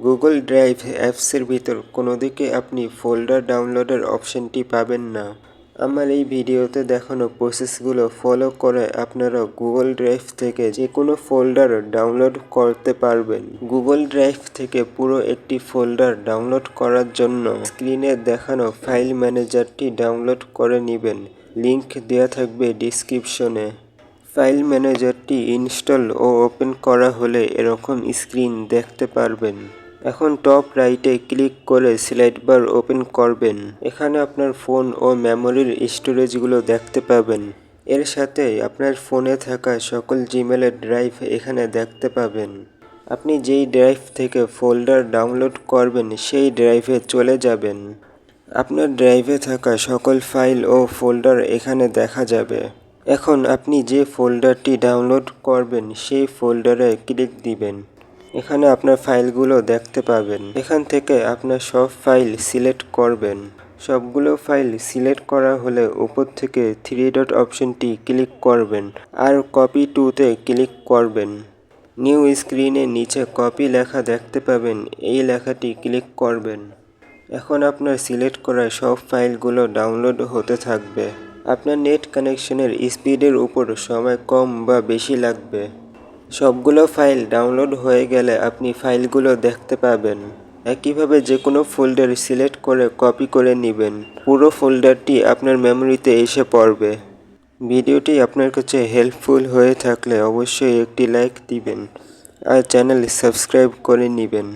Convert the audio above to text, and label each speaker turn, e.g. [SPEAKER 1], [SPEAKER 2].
[SPEAKER 1] Google drive অ্যাপসের ভিতর কোনো দিকে আপনি ফোল্ডার ডাউনলোডের অপশনটি পাবেন না। আমার এই ভিডিওতে দেখানো প্রসেসগুলো ফলো করে আপনারা গুগল ড্রাইভ থেকে যে কোনো ফোল্ডার ডাউনলোড করতে পারবেন। গুগল ড্রাইভ থেকে পুরো একটি ফোল্ডার ডাউনলোড করার জন্য স্ক্রিনে দেখানো ফাইল ম্যানেজারটি ডাউনলোড করে নেবেন। লিংক দেওয়া থাকবে ডিসক্রিপশনে ফাইল ম্যানেজারটি ইনস্টল ও ওপেন করা হলে এরকম স্ক্রিন দেখতে পারবেন। এখন টপ রাইটে ক্লিক করে সিলেক্ট বার ওপেন করবেন। এখানে আপনার ফোন ও মেমোরির স্টোরেজগুলো দেখতে পাবেন। এর সাথে আপনার ফোনে থাকা সকল জিমেলের ড্রাইভ এখানে দেখতে পাবেন। আপনি যেই ড্রাইভ থেকে ফোল্ডার ডাউনলোড করবেন, সেই ড্রাইভে চলে যাবেন। আপনার ড্রাইভে থাকা সকল ফাইল ও ফোল্ডার এখানে দেখা যাবে। এখন আপনি যে ফোল্ডারটি ডাউনলোড করবেন, সেই ফোল্ডারে ক্লিক দিবেন। এখানে আপনার ফাইলগুলো দেখতে পাবেন। এখান থেকে আপনার সব ফাইল সিলেক্ট করবেন। সবগুলো ফাইল সিলেক্ট করা হলে উপর থেকে থ্রি ডট অপশনটি ক্লিক করবেন আর কপি টুতে ক্লিক করবেন। নিউ স্ক্রিনে নিচে কপি লেখা দেখতে পাবেন, এই লেখাটি ক্লিক করবেন। এখন আপনার সিলেক্ট করা সব ফাইলগুলো ডাউনলোড হতে থাকবে। আপনার নেট কানেকশনের স্পিডের উপর সময় কম বা বেশি লাগবে। সবগুলো ফাইল ডাউনলোড হয়ে গেলে আপনি ফাইলগুলো দেখতে পাবেন। একইভাবে যে কোনো ফোল্ডার সিলেক্ট করে কপি করে নেবেন। পুরো ফোল্ডারটি আপনার মেমোরিতে এসে পড়বে। ভিডিওটি আপনার কাছে হেল্পফুল হয়ে থাকলে অবশ্যই একটি লাইক দিবেন আর চ্যানেল সাবস্ক্রাইব করে নেবেন।